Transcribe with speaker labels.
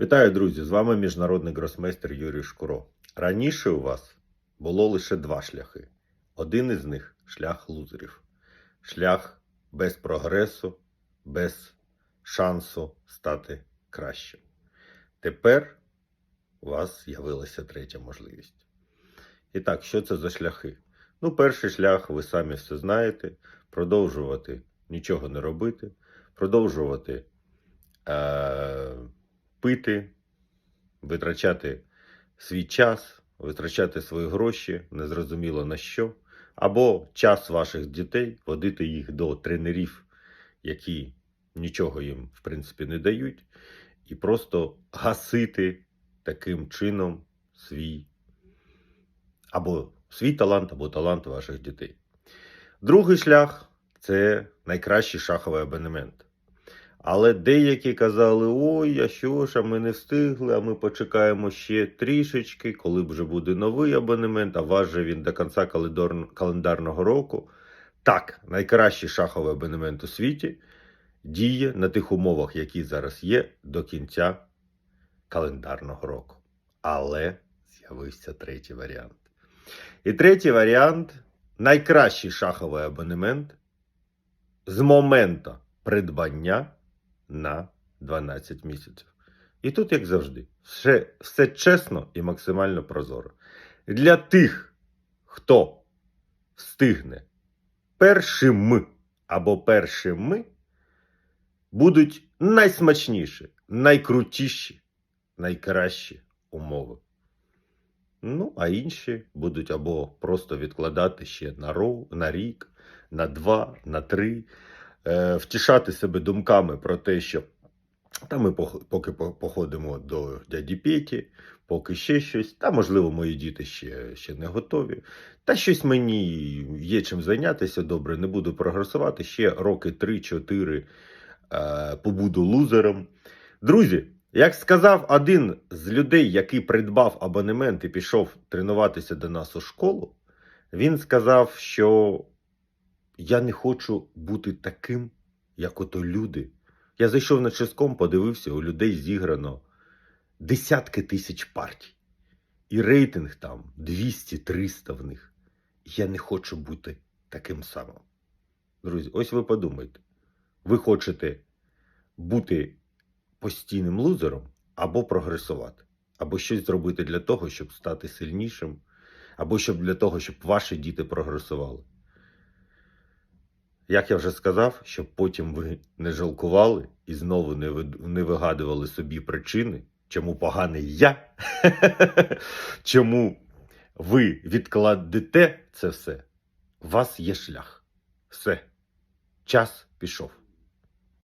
Speaker 1: Вітаю, друзі! З вами міжнародний гросмейстер Юрій Шкуро. Раніше у вас було лише два шляхи. Один із них шлях лузерів, шлях без прогресу, без шансу стати кращим. Тепер у вас з'явилася третя можливість. І так, що це за шляхи? Ну, перший шлях, ви самі все знаєте: продовжувати нічого не робити, продовжувати. Е- пити, витрачати свій час, витрачати свої гроші, незрозуміло на що, або час ваших дітей, водити їх до тренерів, які нічого їм, в принципі, не дають, і просто гасити таким чином свій або свій талант, або талант ваших дітей. Другий шлях це найкращий шаховий абонемент. Але деякі казали: ой, а що ж, а ми не встигли, а ми почекаємо ще трішечки, коли вже буде новий абонемент, а вас же він до кінця календарного року. Так, найкращий шаховий абонемент у світі діє на тих умовах, які зараз є, до кінця календарного року. Але з'явився третій варіант. І третій варіант найкращий шаховий абонемент з моменту придбання на 12 місяців. І тут, як завжди, все, все чесно і максимально прозоро. Для тих, хто встигне першим або першими, будуть найсмачніші, найкрутіші, найкращі умови. Ну, а інші будуть або просто відкладати ще на, рік, на два, на три втішати себе думками про те, що та ми поки походимо до дяді Петі, поки ще щось, та можливо мої діти ще, ще не готові. Та щось мені є чим зайнятися добре, не буду прогресувати. Ще роки 3-4 е, побуду лузером. Друзі, як сказав один з людей, який придбав абонемент і пішов тренуватися до нас у школу, він сказав, що я не хочу бути таким, як ото люди. Я зайшов на ческом, подивився, у людей зіграно десятки тисяч партій. І рейтинг там 200-300 в них. Я не хочу бути таким самим. Друзі, ось ви подумайте. Ви хочете бути постійним лузером або прогресувати, або щось зробити для того, щоб стати сильнішим, або щоб для того, щоб ваші діти прогресували. Як я вже сказав, щоб потім ви не жалкували і знову не, не вигадували собі причини, чому поганий я, чому ви відкладете це все, у вас є шлях. Все, час пішов.